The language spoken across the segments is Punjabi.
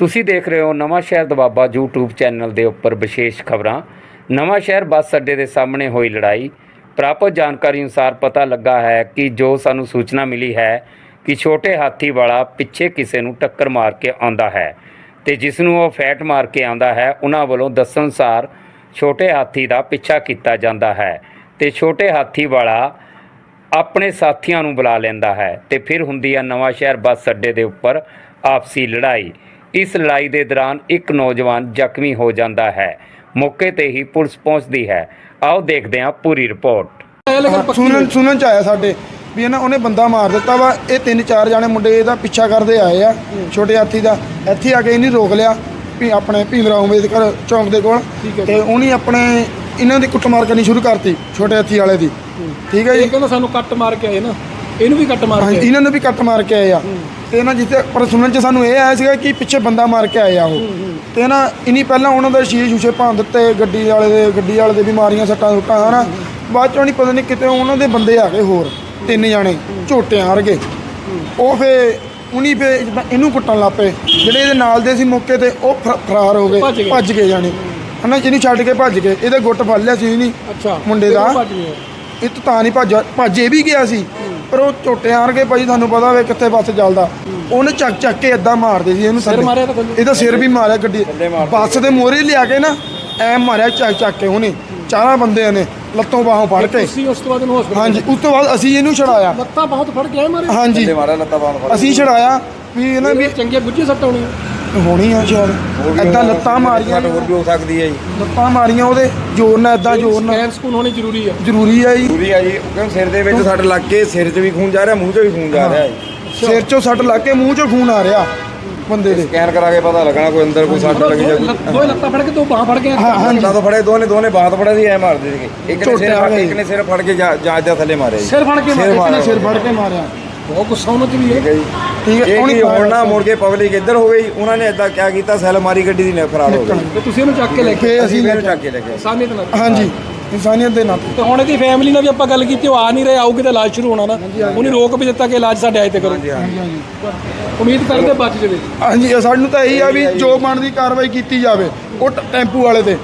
ਤੁਸੀਂ ਦੇਖ ਰਹੇ ਹੋ ਨਵਾਂ ਸ਼ਹਿਰ ਦਬਾਬਾ YouTube ਚੈਨਲ ਦੇ ਉੱਪਰ ਵਿਸ਼ੇਸ਼ ਖਬਰਾਂ। ਨਵਾਂ ਸ਼ਹਿਰ ਬੱਸ ਅੱਡੇ ਦੇ ਸਾਹਮਣੇ ਹੋਈ ਲੜਾਈ। ਪ੍ਰਾਪਤ ਜਾਣਕਾਰੀ ਅਨੁਸਾਰ ਪਤਾ ਲੱਗਾ ਹੈ ਕਿ ਜੋ ਸਾਨੂੰ ਸੂਚਨਾ ਮਿਲੀ ਹੈ ਕਿ ਛੋਟੇ ਹਾਥੀ ਵਾਲਾ ਪਿੱਛੇ ਕਿਸੇ ਨੂੰ ਟੱਕਰ ਮਾਰ ਕੇ ਆਉਂਦਾ ਹੈ ਤੇ ਜਿਸ ਨੂੰ ਉਹ ਫੈਟ ਮਾਰ ਕੇ ਆਉਂਦਾ ਹੈ, ਉਹਨਾਂ ਵੱਲੋਂ ਦੱਸਣ ਅਨੁਸਾਰ ਛੋਟੇ ਹਾਥੀ ਦਾ ਪਿੱਛਾ ਕੀਤਾ ਜਾਂਦਾ ਹੈ ਤੇ ਛੋਟੇ ਹਾਥੀ ਵਾਲਾ ਆਪਣੇ ਸਾਥੀਆਂ ਨੂੰ ਬੁਲਾ ਲੈਂਦਾ ਹੈ ਤੇ ਫਿਰ ਹੁੰਦੀ ਹੈ ਨਵਾਂ ਸ਼ਹਿਰ ਬੱਸ ਅੱਡੇ ਦੇ ਉੱਪਰ ਆਪਸੀ ਲੜਾਈ। ਇਸ ਲੜਾਈ ਦੇ ਦੌਰਾਨ ਇੱਕ ਨੌਜਵਾਨ ਜ਼ਖਮੀ ਹੋ ਜਾਂਦਾ ਹੈ। ਮੌਕੇ ਤੇ ਹੀ ਪੁਲਿਸ ਪਹੁੰਚਦੀ ਹੈ। ਆਓ ਦੇਖਦੇ ਹਾਂ ਪੂਰੀ ਰਿਪੋਰਟ। ਸੁਣਨ ਸੁਣਨ ਚ ਆਇਆ ਸਾਡੇ ਵੀ ਇਹਨਾਂ ਉਹਨੇ ਬੰਦਾ ਮਾਰ ਦਿੱਤਾ ਵਾ। ਇਹ ਤਿੰਨ ਚਾਰ ਜਾਣੇ ਮੁੰਡੇ ਇਹਦਾ ਪਿੱਛਾ ਕਰਦੇ ਆਏ ਆ ਛੋਟੇ ਹਾਥੀ ਦਾ। ਇੱਥੇ ਆ ਕੇ ਇਹਨੇ ਰੋਕ ਲਿਆ ਵੀ ਆਪਣੇ ਭੀਮਰਾਓ ਅੰਬੇਦਕਰ ਚੌਂਕ ਦੇ ਕੋਲ। ਤੇ ਉਹਨੇ ਆਪਣੇ ਇਹਨਾਂ ਦੀ ਕੁੱਟਮਾਰ ਕਰਨੀ ਸ਼ੁਰੂ ਕਰਤੀ ਛੋਟੇ ਹਾਥੀ ਵਾਲੇ ਦੀ। ਠੀਕ ਹੈ ਜੀ? ਕਹਿੰਦਾ ਸਾਨੂੰ ਕੱਟ ਮਾਰ ਕੇ ਆਏ ਨਾ। ਇਹਨੂੰ ਵੀ ਕੱਟ ਮਾਰ ਹਾਂਜੀ, ਕੇ। ਇਹਨਾਂ ਨੂੰ ਵੀ ਕੱਟ ਮਾਰ ਕੇ ਆਏ ਆ। ਤੇ ਨਾ ਜਿੱਥੇ ਪਰ ਸੁਣਨ ਚ ਸਾਨੂੰ ਇਹ ਆਇਆ ਸੀਗਾ ਕਿ ਪਿੱਛੇ ਬੰਦਾ ਮਾਰ ਕੇ ਆਏ ਆ ਉਹ ਤੇ ਨਾ ਇਨੀ ਪਹਿਲਾਂ ਉਹਨਾਂ ਦੇ ਸ਼ੀਸ਼ੇ ਸ਼ੂਸ਼ੇ ਭੰਨ ਦਿੱਤੇ ਗੱਡੀ ਵਾਲੇ ਦੇ ਗੱਡੀ ਵਾਲੇ ਦੇ ਬਿਮਾਰੀਆਂ ਸੱਟਾਂ ਸੁੱਟਾਂ ਹਨਾ। ਬਾਅਦ ਚੋਂ ਨਹੀਂ ਪਤਾ ਨਹੀਂ ਕਿਤੇ ਉਹਨਾਂ ਦੇ ਬੰਦੇ ਆ ਗਏ ਹੋਰ ਤਿੰਨ ਜਾਣੇ ਝੋਟਿਆਂ ਵਰਗੇ। ਉਹ ਫੇ ਉਨੀ ਫੇ ਜਿੱਦਾਂ ਇਹਨੂੰ ਕੁੱਟਣ ਲੱਪੇ ਜਿਹੜੇ ਇਹਦੇ ਨਾਲ ਦੇ ਸੀ ਮੌਕੇ ਤੇ ਉਹ ਫਰ- ਫਰਾਰ ਹੋ ਗਏ ਭੱਜ ਗਏ। ਭੱਜ ਗਏ ਜਾਣੇ। ਹਨਾ ਜਿਹਨੂੰ ਛੱਡ ਕੇ ਭੱਜ ਗਏ। ਇਹਦੇ ਗੁੱਟ ਫੜ ਲਿਆ ਸੀ ਨਹੀਂ ਅੱਛਾ। ਮੁੰਡੇ ਤੇ ਦਾ। ਉਹ ਭੱਜ ਗਏ। ਇਹ ਤਾਂ ਤਾਂ ਨਹੀਂ ਭੱਜ ਭੱਜ ਇਹ ਵੀ ਗਿਆ ਸੀ। ਪਰ ਉਹ ਝੋਟੇ ਆਣਗੇ ਭਾਈ ਤੁਹਾਨੂੰ ਪਤਾ ਵੇ ਕਿੱਥੇ ਬੱਸ ਚੱਲਦਾ। ਉਹਨੇ ਚੱਕ ਚੱਕ ਕੇ ਏਦਾਂ ਮਾਰਦੇ ਸੀ ਇਹਨੂੰ ਸਿਰ। ਮਾਰਿਆ। ਇਹਦਾ ਸਿਰ ਵੀ ਮਾਰਿਆ ਗੱਡੀ। ਬੱਸ ਦੇ ਮੋਰੇ ਲਿਆ ਕੇ ਨਾ ਐ ਮਾਰਿਆ ਚੱਕ ਚੱਕ ਕੇ ਉਹਨੇ। ਚਾਰਾਂ ਬੰਦਿਆਂ ਨੇ ਲੱਤੋਂ ਬਾਹੋਂ ਫੜ ਕੇ। ਤੁਸੀਂ ਉਸ ਤੋਂ ਬਾਅਦ ਇਹਨੂੰ ਹਸਪੀਟਲ ਹਾਂਜੀ ਉਸ ਤੋਂ ਬਾਅਦ ਅਸੀਂ ਇਹਨੂੰ ਛੜਾਇਆ ਲੱਤਾਂ ਬਹੁਤ ਫੜ ਕੇ ਆਏ ਮਾਰੇ ਹਾਂਜੀ। ਅਸੀਂ ਛੜਾਇਆ ਵੀ ਇਹਨਾਂ ਵੀ ਚੰਗੇ ਗੁੱਝੇ ਸੱਟ ਹੋਣੀ ਹੋਣੀ ਆ ਸ਼ਾਇਦ। ਏਦਾਂ ਲੱਤਾਂ ਮਾਰੀਆਂ ਹੋਰ ਵੀ ਹੋ ਸਕਦੀ ਹੈ ਜੀ। ਲੱਤਾਂ ਮਾਰੀਆਂ ਉਹਦੇ ਜ਼ੋਰ ਨਾਲ ਏਦਾਂ ਜ਼ੋਰ ਨਾਲ। ਸਕੈਨ ਸਕੂਨ ਹੋਣੀ ਜ਼ਰੂਰੀ ਆ। ਜ਼ਰੂਰੀ ਆ ਜੀ। ਪੂਰੀ ਆ ਜੀ ਕਿਉਂ ਸਿਰ ਦੇ ਵਿੱਚ ਸੱਟ ਲੱਗ ਕੇ ਸਿਰ 'ਚ ਵੀ ਖੂਨ ਜਾ ਰਿਹਾ ਮੂੰਹ 'ਚ ਵੀ ਖੂਨ ਜਾ ਰਿਹਾ ਜੀ। ਸਿਰ ਚੋਂ ਸੱਟ ਲੱਗ ਕੇ ਮੂੰਹ ਚੋਂ ਖੂਨ ਆ ਰਿਹਾ ਬੰਦੇ ਦੇ। ਸਕੈਨ ਕਰਾ ਕੇ ਪਤਾ ਲੱਗਣਾ ਕੋਈ ਅੰਦਰ ਕੋਈ ਸੱਟ ਲੱਗੀ ਜਾਂ ਕੋਈ ਦੋਏ ਲੱਤਾਂ ਫੜ ਕੇ ਦੋ ਬਾਹਾਂ ਫੜ ਕੇ ਹਾਂ ਹਾਂਜੀ ਤੋਂ ਫੜੇ ਦੋਨੇ ਦੋਨੇ ਬਾਤ ਫੜੇ ਸੀ ਐ ਮਾਰਦੇ ਸੀਗੇ। ਇੱਕ ਨੇ ਸਿਰ ਫੜ। ਇੱਕ ਨੇ ਸਿਰ ਫੜ ਕੇ ਜਾਂ ਜਾਂ ਏਦਾਂ ਥੱਲੇ ਮਾਰਿਆ ਜੀ। ਸਿਰ ਫੜ ਕੇ ਸਿਰ ਮਾਰੇ ਮਾਰਿਆ। ਸਿਰ ਫੜ ਕੇ ਮਾਰਿਆ। ਬਹੁਤ ਗੁੱਸਾ ਉਹਨਾਂ ਚ ਵੀ ਠੀਕ ਹੈ ਹੈ ਜੀ। ਠੀਕ ਹੈ ਉਹਨੇ ਕੀ ਹੁਣ ਨਾ ਮੁੜ ਕੇ ਪਬਲਿਕ ਇੱਧਰ ਹੋ ਗਈ ਉਹਨਾਂ ਨੇ ਏਦਾਂ ਕਿਆ ਕੀਤਾ ਸੈਲ ਮਾਰੀ ਗੱਡੀ ਦੀ ਨੇ ਖਰਾਬ ਹੋ ਗਈ। ਤੇ ਤੁਸੀਂ ਇਹਨੂੰ ਚੱਕ ਕੇ ਲੈ ਕੇ ਅਸੀਂ ਇਹਨੂੰ ਚੱਕ ਕੇ ਲੈ ਗਏ ਸਾਨੀਅਤ ਨਾਲ। ਹਾਂਜੀ ਇਨਸਾਨੀਅਤ ਦੇ ਨਾਤੇ ਤੇ ਹੁਣ ਇਹਦੀ ਫੈਮਿਲੀ ਨਾਲ ਵੀ ਆਪਾਂ ਗੱਲ ਕੀਤੀ ਉਹ ਆ ਨਹੀਂ ਰਹੇ ਆਊਗੀ ਤਾਂ ਇਲਾਜ ਸ਼ੁਰੂ ਹੋਣਾ ਨਾ। ਉਹਨੇ ਰੋਕ ਵੀ ਦਿੱਤਾ ਕਿ ਇਲਾਜ ਸਾਡੇ ਆਏ ਤੇ ਕਰੋ। ਉਮੀਦ ਕਰਦੇ ਬਚ ਜਾਵੇ। ਹਾਂਜੀ ਸਾਨੂੰ ਤਾਂ ਇਹੀ ਆ ਵੀ ਜੋ ਬਣਦੀ ਕਾਰਵਾਈ ਕੀਤੀ ਜਾਵੇ ਉਹ ਟੈਂਪੂ ਵਾਲੇ ਤੇ।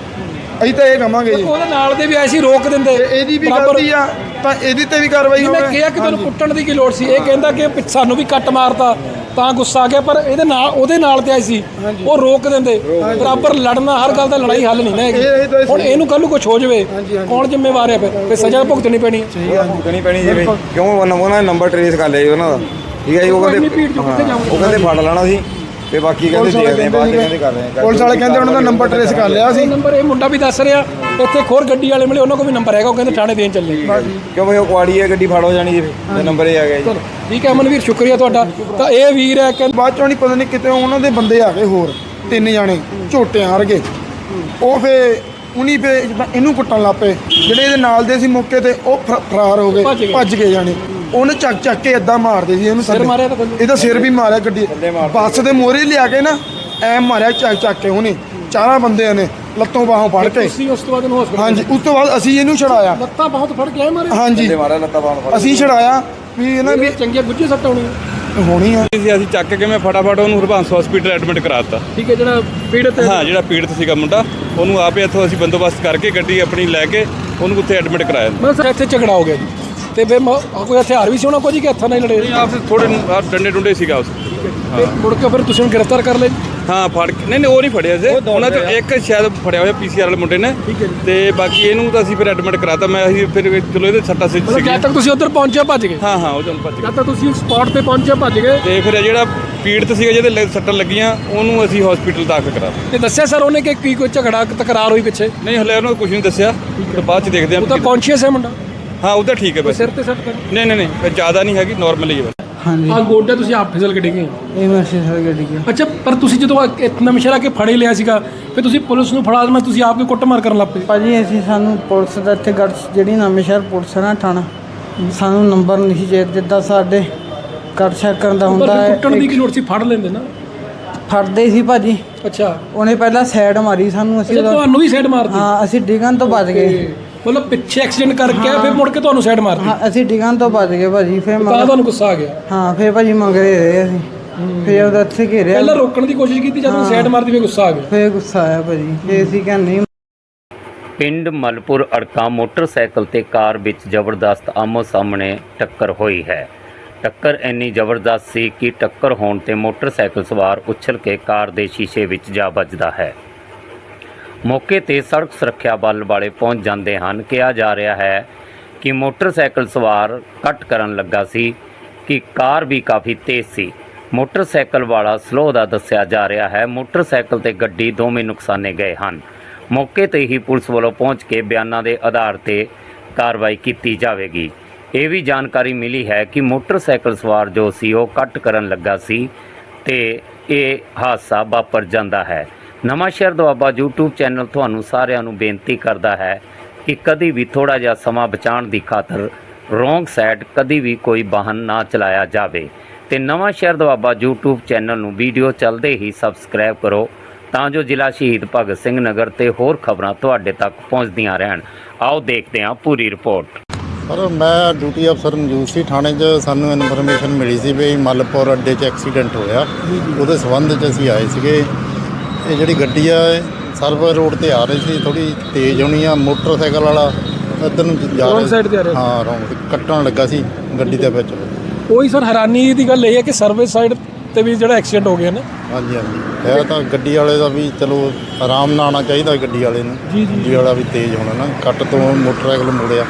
ਅਸੀਂ ਤਾਂ ਇਹ ਕਹਾਂਗੇ ਜੀ। ਉਹਦੇ ਨਾਲ ਦੇ ਵੀ ਆਏ ਸੀ ਰੋਕ ਦਿੰਦੇ। ਇਹਦੀ ਵੀ ਬਰਾਬਰ- ਗਲਤੀ ਆ ਤਾਂ ਇਹਦੀ ਤੇ ਵੀ ਕਾਰਵਾਈ ਇਹਨੇ ਹੋਵੇ। ਕਿਹਾ ਕਿ ਤੁਹਾਨੂੰ ਕੁੱਟਣ ਦੀ ਕੀ ਲੋੜ ਸੀ ਇਹ ਕਹਿੰਦਾ ਕਿ ਪਿੱਛ- ਸਾਨੂੰ ਵੀ ਕੱਟ ਮਾਰਤਾ ਤਾਂ ਗੁੱਸਾ ਆ ਗਿਆ ਪਰ ਇਹਦੇ ਨਾਲ ਉਹਦੇ ਨਾਲ ਤੇ ਆਈ ਸੀ। ਉਹ ਰੋਕ ਦਿੰਦੇ। ਬਰਾਬਰ ਲੜਨਾ ਹਰ ਗੱਲ ਦਾ ਲੜਾਈ ਹੱਲ ਨਹੀਂ ਨਾ ਇਹ- ਇਹ ਹੈਗੀ ਤਾਂ ਹੁਣ ਇਹਨੂੰ ਕੱਲ ਨੂੰ ਕੁਝ ਹੋ ਜਾਵੇ ਕੌਣ ਜ਼ਿੰਮੇਵਾਰ ਹੈ ਫਿਰ? ਫਿਰ ਸਜ਼ਾ ਭੁਗਤਣੀ ਪੈਣੀ ਹੈ। ਭੁਗਤਣੀ ਪੈਣੀ ਜਿਵੇਂ ਕਿਉਂ? ਉਹਨਾਂ ਨੇ ਨੰਬਰ ਟ੍ਰੇਸ ਕਰ ਲਿਆ ਜੀ ਉਹਨਾਂ ਦਾ। ਠੀਕ ਹੈ ਜੀ ਉਹ ਇੰਨੀ ਭੀੜ 'ਚ ਕਹਿੰਦੇ ਕਿੱਥੇ? ਉਹ ਕਹਿੰਦੇ ਫੜ ਲੈਣਾ ਸੀ। ਤੇ ਬਾਕੀ ਕਹਿੰਦੇ ਪੁਲਿਸ ਵਾਲੇ ਦੇਖਦੇ ਆ ਬਾਅਦ 'ਚ ਕਹਿੰਦੇ ਕਹਿੰਦੇ ਕਰ ਰਹੇ ਆ ਪੁਲਿਸ ਵਾਲੇ ਕਹਿੰਦੇ ਉਹਨਾਂ ਦਾ ਨੰਬਰ ਟ੍ਰੇਸ ਕਰ ਲਿਆ ਸੀ ਨੰਬਰ ਇਹ ਮੁੰਡਾ ਵੀ ਦੱਸ ਰਿਹਾ ਇੱਥੇ ਇੱਕ ਹੋਰ ਗੱਡੀ ਵਾਲੇ ਮਿਲੇ ਉਹਨਾਂ ਕੋਲ ਵੀ ਨੰਬਰ ਹੈਗਾ ਉਹ ਕਹਿੰਦੇ ਥਾਣੇ ਦੇਣ ਚੱਲੇ। ਕਿਉਂ ਬਈ ਉਹ ਕੁਆੜੀ ਹੈ ਗੱਡੀ ਫੜੋ ਜਾਣੀ ਜੀ ਤੇ ਨੰਬਰ ਇਹ ਆ ਗਿਆ ਜੀ। ਚਲੋ ਠੀਕ ਹੈ ਅਮਨਵੀਰ ਸ਼ੁਕਰੀਆ ਤੁਹਾਡਾ। ਤਾਂ ਇਹ ਵੀਰ ਹੈ ਕਹਿੰਦਾ ਬਾਅਦ ਚੋਂ ਨਹੀਂ ਪਤਾ ਨਹੀਂ ਕਿਤੇ ਉਹਨਾਂ ਦੇ ਬੰਦੇ ਆ ਗਏ ਹੋਰ ਤਿੰਨ ਜਾਣੇ ਝੋਟਿਆਂ ਵਰਗੇ ਉਹ ਫੇ ਉਨੀ ਫੇ ਇਹਨੂੰ ਕੁੱਟਣ ਲੱਪੇ ਜਿਹੜੇ ਇਹਦੇ ਨਾਲ ਦੇ ਸੀ ਮੌਕੇ ਤੇ ਉਹ ਫ- ਫਰਾਰ ਹੋ ਭੱਜ ਗਏ। ਗਏ। ਭੱਜ ਗਏ ਜਾਣੇ। ਉਹਨੇ ਚੱਕ ਚੱਕ ਕੇ ਏਦਾਂ ਮਾਰਦੇ ਸੀ ਇਹਨੂੰ ਸਿਰ। ਮਾਰਿਆ ਤਾਂ ਥੱਲੇ। ਇਹਦਾ ਸਿਰ ਵੀ ਮਾਰਿਆ ਗੱਡੀ। ਬੱਸ ਦੇ ਮੋਰੇ ਲਿਆ ਕੇ ਨਾ ਐ ਮਾਰਿਆ ਚੱਕ ਚੱਕ ਕੇ ਉਹਨੇ। ਚਾਰਾਂ ਬੰਦਿਆਂ ਨੇ ਲੱਤੋਂ ਬਾਹੋਂ ਫੜ ਕੇ। ਤੁਸੀਂ ਉਸ ਤੋਂ ਬਾਅਦ ਇਹਨੂੰ ਹਸਪੀਟਲ ਹਾਂਜੀ ਉਸ ਤੋਂ ਬਾਅਦ ਅਸੀਂ ਇਹਨੂੰ ਛੜਾਇਆ ਲੱਤਾਂ ਬਹੁਤ ਫੜ ਕੇ ਆਏ ਮਾਰੇ ਹਾਂਜੀ। ਮਾਰਿਆ ਲੱਤਾਂ ਫੜ ਅਸੀਂ ਛੜਾਇਆ ਵੀ ਇਹਨਾਂ ਵੀ ਚੰਗੇ ਗੁੱਝੇ ਸੱਟ ਹੋਣੀ ਹੋਣੀ ਆ। ਸੀ ਅਸੀਂ ਚੱਕ ਕੇ ਮੈਂ ਫਟਾਫਟ ਉਹਨੂੰ ਹਰਬੰਸ ਹਸਪੀਟਲ ਐਡਮਿਟ ਕਰਾਤਾ ਠੀਕ ਹੈ ਜਿਹੜਾ ਪੀੜਤ ਹੈ। ਹਾਂ ਜਿਹੜਾ ਪੀੜਤ ਸੀਗਾ ਮੁੰਡਾ। ਉਹਨੂੰ ਆਪੇ ਇੱਥੋਂ ਅਸੀਂ ਬੰਦੋਬਸਤ ਕਰਕੇ ਗੱਡੀ ਆਪਣੀ ਲੈ ਕੇ ਉਹਨੂੰ ਉੱਥੇ ਐਡਮਿਟ ਕਰਾਇਆ। ਮੈਂ ਸਰ ਇੱਥੇ ਝਗੜਾ ਹੋ ਗਿਆ ਜੀ। ਤੇ ਫਿਰ ਮ- ਕੋਈ ਹਥਿਆਰ ਵੀ ਸੀ ਉਹਨਾਂ ਕੋਲ ਜੀ ਕਿ ਹੱਥਾਂ ਨਾਲ ਹੀ ਲੜੇ? ਆਪਸੇ ਥੋੜੇ ਡੰਡੇ ਡੁੰਡੇ ਸੀਗਾ ਉਸ। ਤੇ ਮੁੜ ਕੇ ਫਿਰ ਤੁਸੀਂ ਉਹਨੂੰ ਗ੍ਰਿਫਤਾਰ ਕਰ ਲਏ। ਹਾਂ ਫੜ ਕੇ ਨਹੀਂ ਨਹੀਂ ਉਹ ਨਹੀਂ ਫੜਿਆ ਸੀ। ਉਹਨਾਂ ਚੋਂ ਇੱਕ ਸ਼ਾਇਦ ਫੜਿਆ ਹੋਇਆ ਪੀਸੀਆਰ ਵਾਲੇ ਮੁੰਡੇ ਨੇ। ਤੇ ਬਾਕੀ ਇਹਨੂੰ ਤਾਂ ਅਸੀਂ ਫਿਰ ਐਡਮਿਟ ਕਰਾਤਾ। ਮੈਂ ਅਸੀਂ ਫਿਰ ਚਲੋ ਇਹਦੇ ਸੱਟਾ ਸੀ ਮਤਲਬ ਜਦ ਤੱਕ ਤੁਸੀਂ ਉੱਧਰ ਪਹੁੰਚੇ ਭੱਜ ਗਏ। ਹਾਂ ਹਾਂ ਉਹ ਜਨ ਭੱਜ ਗਿਆ ਜਦ ਤੱਕ ਤੁਸੀਂ ਸਪੌਟ ਤੇ ਪਹੁੰਚੇ ਭੱਜ ਗਏ। ਤੇ ਫਿਰ ਇਹ ਜਿਹੜਾ ਪੀੜਤ ਸੀਗਾ ਜਿਹਦੇ ਲ- ਸੱਟਾਂ ਲੱਗੀਆਂ ਉਹਨੂੰ ਅਸੀਂ ਹਸਪੀਟਲ ਦਾਖਲ ਕਰਾਤਾ। ਤੇ ਦੱਸਿਆ ਸਰ ਉਹਨੇ ਕਿ ਕੀ ਕੋਈ ਝਗੜਾ ਤਕਰਾਰ ਹੋਈ ਪਿੱਛੇ? ਨਹੀਂ ਹਲੇ ਉਹਨੂੰ ਕੁਝ ਨਹੀਂ ਦੱਸਿਆ। ਤੇ ਬਾਅਦ ਚ ਦੇਖਦੇ ਉਹ ਤਾਂ ਹਾਂ ਕੌਨਸ਼ੀਅਸ ਹੈ ਮੁੰਡਾ। ਹਾਂ ਉਹਦਾ ਠੀਕ ਹੈ ਬਸ। ਸਿਰ ਤੇ ਸੱਟ ਕਰ ਨਹੀਂ। ਨਹੀਂ ਨਹੀਂ ਜ਼ਿਆਦਾ ਨਹੀਂ ਹੈਗੀ ਨਾਰਮਲ ਹੀ ਹੈ ਬਸ। ਹਾਂਜੀ। ਆ ਗੋਡੇ ਤੁਸੀਂ ਆਪ ਫਿਸਲ ਕੇ ਡਿੱਗੇ ਇਹ ਮੈਸੇਜ ਸਰ ਗੱਡੀ ਗਿਆ ਅੱਛਾ ਪਰ ਤੁਸੀਂ ਜਦੋਂ ਇਤਨਾ ਮਿਸ਼ਰਾ ਕੇ ਫੜੇ ਲਿਆ ਸੀਗਾ ਫਿਰ ਤੁਸੀਂ ਪੁਲਿਸ ਨੂੰ ਫੜਾ ਦੇਣਾ ਤੁਸੀਂ ਆਪ ਕੇ ਕੁੱਟਮਾਰ ਕਰਨ ਲੱਗ ਪਏ? ਭਾਜੀ ਅਸੀਂ ਸਾਨੂੰ ਪੁਲਿਸ ਦਾ ਇੱਥੇ ਗੱਡ ਜਿਹੜੀ ਨਵਾਂਸ਼ਹਿਰ ਪੁਲਿਸ ਹੈ ਨਾ ਥਾਣਾ ਸਾਨੂੰ ਨੰਬਰ ਨਹੀਂ ਜੇ ਜਿੱਦਾਂ ਸਾਡੇ ਕੱਟ ਚੈੱਕ ਕਰਨ ਦਾ ਪਰ ਹੁੰਦਾ ਫਿਰ ਹੈ ਕੁੱਟਣ ਦੀ ਕੀ ਲੋੜ ਸੀ? ਫੜ ਲੈਂਦੇ ਨਾ। ਫੜਦੇ ਸੀ ਭਾਜੀ। ਅੱਛਾ। ਉਹਨੇ ਪਹਿਲਾਂ ਸਾਈਡ ਮਾਰੀ ਸਾਨੂੰ ਅਸੀਂ ਅੱਛਾ ਉਦੋਂ- ਤੁਹਾਨੂੰ ਵੀ ਸਾਈਡ ਮਾਰਦੀ ਹਾਂ ਅਸੀਂ ਡਿਗਣ ਤੋਂ ਬਚ ਗਏ। ਮਤਲਬ ਪਿੱਛੇ ਐਕਸੀਡੈਂਟ ਕਰਕੇ ਆਏ, ਫਿਰ ਮੁੜ ਕੇ ਤੁਹਾਨੂੰ ਸਾਈਡ ਮਾਰਦੀ ਹਾਂ ਅਸੀਂ ਡਿਗਣ ਤੋਂ ਬਚ ਗਏ ਭਾਜੀ ਫਿਰ ਤਾਂ ਮਗਰ ਤੁਹਾਨੂੰ ਗੁੱਸਾ ਆ ਗਿਆ। ਹਾਂ ਫਿਰ ਭਾਜੀ ਮਗਰੇ ਰਹੇ ਅਸੀਂ। ਫਿਰ ਉਹਦਾ ਇੱਥੇ ਘੇਰਿਆ। ਪਹਿਲਾਂ ਰੋਕਣ ਦੀ ਕੋਸ਼ਿਸ਼ ਕੀਤੀ ਜਦੋਂ ਸਾਈਡ ਮਾਰਦੀ ਫੇ ਗੁੱਸਾ ਆ ਗਿਆ। ਫਿਰ ਗੁੱਸਾ ਆਇਆ ਭਾਜੀ ਫਿਰ ਅਸੀਂ ਕਿਹਾ ਨਹੀਂ। ਪਿੰਡ ਮਲਪੁਰ ਅੜਕਾ ਮੋਟਰਸਾਈਕਲ ਤੇ ਕਾਰ ਵਿੱਚ ਜ਼ਬਰਦਸਤ ਆਮੋ ਸਾਹਮਣੇ ਟੱਕਰ ਹੋਈ ਹੈ। ਟੱਕਰ ਇੰਨੀ ਜ਼ਬਰਦਸਤ ਸੀ ਕਿ ਟੱਕਰ ਹੋਣ ਤੇ ਮੋਟਰਸਾਈਕਲ ਸਵਾਰ ਉਛਲ ਕੇ ਕਾਰ ਦੇ ਸ਼ੀਸ਼ੇ ਵਿੱਚ ਜਾ ਵੱਜਦਾ ਹੈ। ਮੌਕੇ ਤੇ ਸੜਕ ਸੁਰੱਖਿਆ ਬਲ ਵਾਲੇ ਪਹੁੰਚ ਜਾਂਦੇ ਹਨ। ਕਿਹਾ ਜਾ ਰਿਹਾ ਹੈ ਕਿ ਮੋਟਰਸਾਈਕਲ ਸਵਾਰ ਕੱਟ ਕਰਨ ਲੱਗਾ ਸੀ ਕਿ ਕਾਰ ਵੀ ਕਾਫੀ ਤੇਜ਼ ਸੀ। ਮੋਟਰਸਾਈਕਲ ਵਾਲਾ ਸਲੋ ਦਾ ਦੱਸਿਆ ਜਾ ਰਿਹਾ ਹੈ, ਮੋਟਰਸਾਈਕਲ ਤੇ ਗੱਡੀ ਦੋਵੇਂ ਨੁਕਸਾਨੇ ਗਏ ਹਨ। ਮੌਕੇ ਤੇ ਹੀ ਪੁਲਿਸ ਵੱਲੋਂ ਪਹੁੰਚ ਕੇ ਬਿਆਨਾਂ ਦੇ ਆਧਾਰ ਤੇ ਕਾਰਵਾਈ ਕੀਤੀ ਜਾਵੇਗੀ। ਇਹ ਵੀ ਜਾਣਕਾਰੀ ਮਿਲੀ ਹੈ ਕਿ ਮੋਟਰਸਾਈਕਲ ਸਵਾਰ ਜੋ ਸੀ, ਉਹ ਕੱਟ ਕਰਨ ਲੱਗਾ ਸੀ ਤੇ ਇਹ ਹਾਦਸਾ ਵਾਪਰ ਜਾਂਦਾ ਹੈ। ਨਵਾਂ ਸ਼ਹਿਰ ਦੁਆਬਾ YouTube ਚੈਨਲ ਤੁਹਾਨੂੰ ਸਾਰਿਆਂ ਨੂੰ ਬੇਨਤੀ ਕਰਦਾ ਹੈ ਕਿ ਕਦੀ ਵੀ ਥੋੜਾ ਜਿਹਾ ਸਮਾਂ ਬਚਾਉਣ ਦੀ ਖਾਤਰ ਰੋਂਗ ਸਾਈਡ ਕਦੀ ਵੀ ਕੋਈ ਵਾਹਨ ਨਾ ਚਲਾਇਆ ਜਾਵੇ। ਤੇ ਨਵਾਂ ਸ਼ਹਿਰ ਦੁਆਬਾ YouTube ਚੈਨਲ ਨੂੰ ਵੀਡੀਓ ਚੱਲਦੇ ਹੀ ਸਬਸਕ੍ਰਾਈਬ ਕਰੋ ਤਾਂ ਜੋ ਜ਼ਿਲ੍ਹਾ ਸ਼ਹੀਦ ਭਗਤ ਸਿੰਘ ਨਗਰ ਤੇ ਹੋਰ ਖਬਰਾਂ ਤੁਹਾਡੇ ਤੱਕ ਪਹੁੰਚਦੀਆਂ ਰਹਿਣ। ਆਓ ਦੇਖਦੇ ਹਾਂ ਪੂਰੀ ਰਿਪੋਰਟ ਸਰ ਮੈਂ ਡਿਊਟੀ ਅਫਸਰ ਮੌਜੂਦ ਸੀ, ਥਾਣੇ 'ਚ ਸਾਨੂੰ ਇਨਫੋਰਮੇਸ਼ਨ ਮਿਲੀ ਸੀ ਵੀ ਮਲਪੁਰ ਅੱਡੇ 'ਚ ਐਕਸੀਡੈਂਟ ਹੋਇਆ। ਉਹਦੇ ਸੰਬੰਧ 'ਚ ਅਸੀਂ ਆਏ ਸੀਗੇ। ਇਹ ਜਿਹੜੀ ਗੱਡੀ ਆ ਸਰਵਰ ਰੋਡ ਤੇ ਆ ਰਹੀ ਸੀ ਥੋੜੀ ਤੇਜ਼ ਹੋਣੀ ਆ ਮੋਟਰਸਾਈਕਲ ਵਾਲਾ ਇੱਧਰ ਨੂੰ ਜਾ Wrong side ਤੇ ਆ ਰਿਹਾ ਸੀ। ਹਾਂ ਰੌਂਗ ਕੱਟਣ ਲੱਗਾ ਸੀ ਗੱਡੀ ਦੇ ਵਿੱਚ। ਉਹੀ ਸਰ ਹੈਰਾਨੀ ਦੀ ਗੱਲ ਇਹ ਹੈ ਕਿ ਸਰਵਿਸ ਸਾਈਡ ਤੇ ਵੀ ਜਿਹੜਾ ਐਕਸੀਡੈਂਟ ਹੋ ਗਿਆ ਨਾ। ਹਾਂਜੀ ਹਾਂਜੀ। ਇਹ ਤਾਂ ਗੱਡੀ ਵਾਲੇ ਦਾ ਵੀ ਚਲੋ ਆਰਾਮ ਨਾਲ ਆਉਣਾ ਚਾਹੀਦਾ ਗੱਡੀ ਵਾਲੇ ਨੂੰ। ਜੀ, ਜੀ। ਗੱਡੀ ਵਾਲਾ ਵੀ ਤੇਜ਼ ਹੋਣਾ ਨਾ ਕੱਟ ਤੋਂ ਮੋਟਰਸਾਈਕਲ ਮੁੜਿਆ।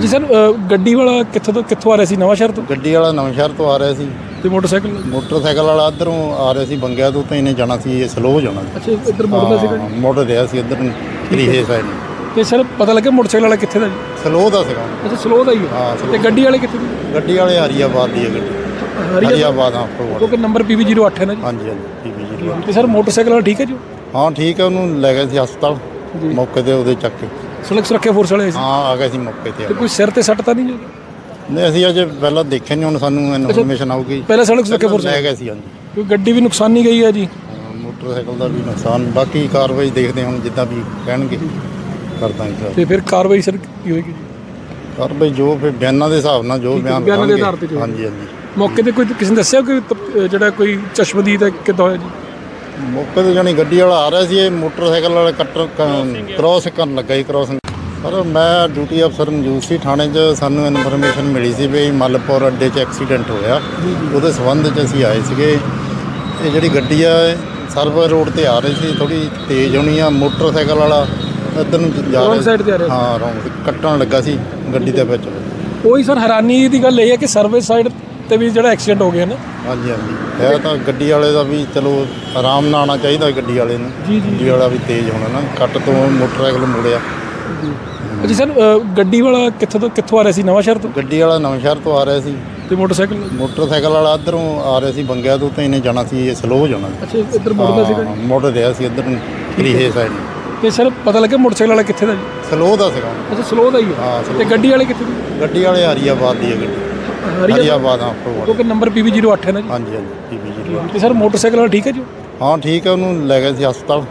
ਜੀ ਸਰ ਅ, ਗੱਡੀ ਵਾਲਾ ਕਿੱਥੋਂ ਤੋਂ ਕਿੱਥੋਂ ਆ ਰਿਹਾ ਸੀ? ਨਵਾਂ ਸ਼ਹਿਰ ਤੋਂ? ਗੱਡੀ ਵਾਲਾ ਨਵਾਂਸ਼ਹਿਰ ਤੋਂ ਆ ਰਿਹਾ ਸੀ। ਤੇ ਮੋਟਰਸਾਈਕਲ? ਮੋਟਰਸਾਈਕਲ ਵਾਲਾ ਇੱਧਰੋਂ ਆ ਰਿਹਾ ਸੀ ਬੰਗਿਆ ਤੋਂ ਤੇ ਇਹਨੇ ਜਾਣਾ ਸੀ ਇਹ ਸਲੋ ਜਾਣਾ ਸੀ। ਅੱਛਾ ਇੱਧਰ ਮੁੜਦਾ ਸੀਗਾ ਹਾਂ, ਮੁੜ ਰਿਹਾ ਸੀ ਇੱਧਰ ਨੂੰ ਤਰੀਹੇ ਸਾਈਡ ਨੂੰ। ਤੇ ਸਰ ਪਤਾ ਲੱਗਿਆ ਮੋਟਰਸਾਈਕਲ ਵਾਲਾ ਕਿੱਥੇ ਦਾ ਜੀ? ਸਲੋ ਦਾ ਸੀਗਾ। ਅੱਛਾ ਸਲੋ ਦਾ ਹੀ ਹੈ। slow। ਤੇ ਗੱਡੀ ਵਾਲੇ ਕਿੱਥੇ ਦੀ? ਗੱਡੀ ਵਾਲੇ ਹਰੀਆਬਾਦ ਦੀ ਹੈ ਗੱਡੀ। ਹਰੀਆ ਹਰੀਆਬਾਦ ਹਾਂ forward। ਕਿਉਂਕਿ ਨੰਬਰ PB08 ਹੈ ਨਾ ਜੀ। ਹਾਂਜੀ ਹਾਂਜੀ ਜੀ ਤੇ ਸਰ ਮੋਟਰਸਾਈਕਲ ਵਾਲਾ ਠੀਕ ਹੈ ਜੀ? ਹਾਂ ਠੀਕ ਹੈ ਉਹਨੂੰ ਲੈ ਗਏ ਸੀ ਹਸਪਤਾਲ ਮੌਕੇ ਤੇ ਉਹਦੇ ਚੱਕ ਕੇ। ਸੜਕ ਸੁਰੱਖਿਆ ਫੋਰਸ ਵਾਲੇ ਆਏ ਸੀ? ਹਾਂ ਆ ਗਏ ਸੀ ਮੌਕੇ ਤੇ ਆ ਤੇ ਗਏ। ਕੋਈ ਸਿਰ ਤੇ ਸੱਟ ਤਾਂ ਨਹੀਂ ਜੀ? ਨਹੀਂ ਅਸੀਂ ਅਜੇ ਪਹਿਲਾਂ ਦੇਖਿਆ ਨਹੀਂ ਹੁਣ ਸਾਨੂੰ ਇਨਫੋਰਮੇਸ਼ਨ ਆਊਗੀ। ਪਹਿਲਾਂ ਸੜਕ ਸੁਰੱਖਿਆ ਫੋਰਸ ਲੈ ਗਏ ਸੀ ਹਾਂਜੀ। ਕੋਈ ਗੱਡੀ ਵੀ ਨੁਕਸਾਨੀ ਗਈ ਹੈ ਜੀ? ਹਾਂ, ਮੋਟਰਸਾਈਕਲ ਦਾ ਵੀ ਨੁਕਸਾਨ ਬਾਕੀ ਕਾਰਵਾਈ ਦੇਖਦੇ ਹਾਂ ਹੁਣ ਜਿੱਦਾਂ ਵੀ ਕਹਿਣਗੇ। ਕਰ ਦਾਂਗੇ ਤੇ ਫਿਰ ਕਾਰਵਾਈ ਸਰ ਕੀ ਹੋਏਗੀ ਜੀ? ਕਾਰਵਾਈ ਜੋ ਫਿਰ ਬਿਆਨਾਂ ਦੇ ਹਿਸਾਬ ਨਾਲ ਜੋ ਬਿਆਨ ਬਿਆਨਾਂ ਦੇ। ਆਧਾਰ ਤੇ ਜੋ। ਹਾਂਜੀ ਹਾਂਜੀ। ਮੌਕੇ ਤੇ ਕੋਈ ਕਿਸੇ ਨੇ ਦੱਸਿਆ ਕਿ ਤਪ- ਜਿਹੜਾ ਕੋਈ ਚਸ਼ਮਦੀਦ ਹੈ ਕਿੱਦਾਂ ਹੋਇਆ ਜੀ? ਮੌਕੇ ਤੇ ਜਾਣੀ ਗੱਡੀ ਵਾਲਾ ਆ ਰਿਹਾ ਸੀ ਇਹ ਮੋਟਰਸਾਈਕਲ ਵਾਲਾ ਕੱਟਰ ਕ੍ਰਾਸ ਕਰਨ ਲੱਗਾ ਸੀ ਕ੍ਰਾਸਿੰਗ ਪਰ ਮੈਂ ਡਿਊਟੀ ਅਫਸਰ ਮੌਜੂਦ ਸੀ ਥਾਣੇ 'ਚ ਸਾਨੂੰ ਇਨਫੋਰਮੇਸ਼ਨ ਮਿਲੀ ਸੀ ਵੀ ਮਲਪੁਰ ਅੱਡੇ 'ਚ ਐਕਸੀਡੈਂਟ ਹੋਇਆ। ਉਹਦੇ ਸੰਬੰਧ 'ਚ ਅਸੀਂ ਆਏ ਸੀਗੇ। ਇਹ ਜਿਹੜੀ ਗੱਡੀ ਆ ਸਰਵਰ ਰੋਡ ਤੇ ਆ ਰਹੀ ਸੀ ਥੋੜੀ ਤੇਜ਼ ਹੋਣੀ ਆ ਮੋਟਰਸਾਈਕਲ ਵਾਲਾ ਇੱਧਰ ਨੂੰ ਜਾ Wrong ਰਿਹਾ side ਤੇ ਆ ਰਿਹਾ ਸੀ। ਹਾਂ ਰੌਂਗ ਕੱਟਣ ਲੱਗਾ ਸੀ ਗੱਡੀ ਦੇ ਵਿੱਚ। ਉਹੀ ਸਰ ਹੈਰਾਨੀ ਦੀ ਗੱਲ ਇਹ ਹੈ ਕਿ ਸਰਵਿਸ ਸਾਈਡ ਤੇ ਵੀ ਜਿਹੜਾ ਐਕਸੀਡੈਂਟ ਹੋ ਗਿਆ ਨਾ। ਹਾਂਜੀ ਹਾਂਜੀ। ਇਹ ਤਾਂ ਗੱਡੀ ਵਾਲੇ ਦਾ ਵੀ ਚਲੋ ਆਰਾਮ ਨਾਲ ਆਉਣਾ ਚਾਹੀਦਾ ਗੱਡੀ ਵਾਲੇ ਨੂੰ। ਜੀ, ਜੀ। ਗੱਡੀ ਵਾਲਾ ਵੀ ਤੇਜ਼ ਹੋਣਾ ਨਾ। ਕੱਟ ਤੋਂ ਮੋਟਰਸਾਈਕਲ ਮੁੜਿਆ। ਅੱਛਾ ਸਰ ਗੱਡੀ ਵਾਲਾ ਕਿੱਥੋਂ ਤੋਂ ਕਿੱਥੋਂ ਆ ਰਿਹਾ ਸੀ? ਨਵਾਂ ਸ਼ਹਿਰ ਤੋਂ? ਗੱਡੀ ਵਾਲਾ ਨਵਾਂਸ਼ਹਿਰ ਤੋਂ ਆ ਰਿਹਾ ਸੀ। ਤੇ ਮੋਟਰਸਾਈਕਲ ਮੋਟਰਸਾਈਕਲ ਵਾਲਾ ਇੱਧਰੋਂ ਆ ਰਿਹਾ ਸੀ ਬੰਗਿਆ ਤੋਂ ਤੇ ਇਹਨੇ ਜਾਣਾ ਸੀ ਇਹ ਸਲੋ ਜਾਣਾ ਸੀ। ਅੱਛਾ ਇੱਧਰ ਮੁੜਦਾ ਸੀਗਾ ਹਾਂ, ਮੁੜ ਰਿਹਾ ਸੀ ਇੱਧਰ ਨੂੰ ਤਰੀਹੇ ਸਾਈਡ ਤੇ ਸਰ ਪਤਾ ਲੱਗਿਆ ਮੋਟਰਸਾਈਕਲ ਵਾਲਾ ਕਿੱਥੇ ਦਾ ਜੀ? ਸਲੋ ਦਾ ਸੀਗਾ। ਅੱਛਾ ਸਲੋ ਦਾ ਹੀ ਹੈ। ਹਾਂ, slow। ਤੇ ਗੱਡੀ ਵਾਲੇ ਕਿੱਥੇ ਦੀ? ਗੱਡੀ ਵਾਲੇ ਹਰੀਆਬਾਦ ਦੀ ਹੈ ਗੱਡੀ। ਹਰੀਆ ਹਰੀਆਬਾਦ ਹਾਂ forward। ਕਿਉਂਕਿ ਨੰਬਰ PB08 ਹੈ ਨਾ ਜੀ? ਹਾਂਜੀ ਹਾਂਜੀ ਪੀਬੀ ਜੀ ਤੇ ਸਰ ਮੋਟਰਸਾਈਕਲ ਵਾਲਾ ਠੀਕ ਹੈ ਜੀ? ਹਾਂ ਠੀਕ ਹੈ ਉਹਨੂੰ ਲੈ ਗਏ ਸੀ ਹਸਪਤਾਲ।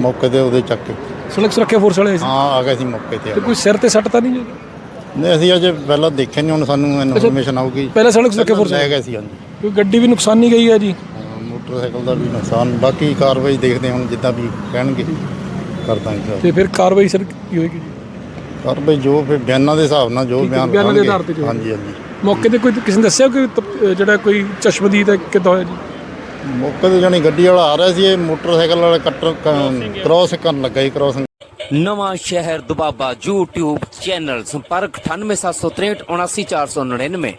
ਮੌਕੇ ਤੇ ਉਹਦੇ ਚੱਕ ਕੇ। ਸੜਕ ਸੁਰੱਖਿਆ ਫੋਰਸ ਵਾਲੇ ਆਏ ਸੀ। ਹਾਂ ਆ ਗਏ ਸੀ ਮੌਕੇ ਤੇ ਆ ਤੇ ਗਏ। ਕੋਈ ਸਿਰ ਤੇ ਸੱਟ ਤਾਂ ਨਹੀਂ ਜੀ? ਨਹੀਂ ਅਸੀਂ ਅਜੇ ਪਹਿਲਾਂ ਦੇਖਿਆ ਨਹੀਂ ਹੁਣ ਸਾਨੂੰ ਇਨਫੋਰਮੇਸ਼ਨ ਆਊਗੀ। ਪਹਿਲਾਂ ਸੜਕ ਸੁਰੱਖਿਆ ਫੋਰਸ ਲੈ ਗਏ ਸੀ ਹਾਂਜੀ। ਕੋਈ ਗੱਡੀ ਵੀ ਨੁਕਸਾਨੀ ਗਈ ਹੈ ਜੀ? ਹਾਂ, ਮੋਟਰਸਾਈਕਲ ਦਾ ਵੀ ਨੁਕਸਾਨ ਬਾਕੀ ਕਾਰਵਾਈ ਦੇਖਦੇ ਹਾਂ ਹੁਣ ਜਿੱਦਾਂ ਵੀ ਕਹਿਣਗੇ। ਕਰ ਦਾਂਗੇ ਤੇ ਫਿਰ ਕਾਰਵਾਈ ਸਰ ਕੀ ਹੋਏਗੀ ਜੀ? ਕਾਰਵਾਈ ਜੋ ਫਿਰ ਬਿਆਨਾਂ ਦੇ ਹਿਸਾਬ ਨਾਲ ਜੋ ਠੀਕ ਹੈ, ਬਿਆਨ ਬਿਆਨਾਂ ਦੇ। ਆਧਾਰ ਤੇ ਜੋ। ਹਾਂਜੀ ਹਾਂਜੀ। ਮੌਕੇ ਤੇ ਕੋਈ ਕਿਸੇ ਨੇ ਦੱਸਿਆ ਕਿ ਤਪ- ਜਿਹੜਾ ਕੋਈ ਚਸ਼ਮਦੀਦ ਹੈ ਕਿੱਦਾਂ ਹੋਇਆ ਜੀ? ਮੌਕੇ ਤੇ ਜਾਣੀ ਗੱਡੀ ਵਾਲਾ ਆ ਰਿਹਾ ਸੀ, ਇਹ ਮੋਟਰਸਾਈਕਲ ਵਾਲਾ ਕੱਟਰ ਕ੍ਰਾਸ ਕਰਨ ਲੱਗਾ ਸੀ ਕ੍ਰਾਸਿੰਗ ਨਵਾਂ ਸ਼ਹਿਰ ਦੁਬਾਬਾ YouTube ਚੈਨਲ ਸੰਪਰਕ 98763 79499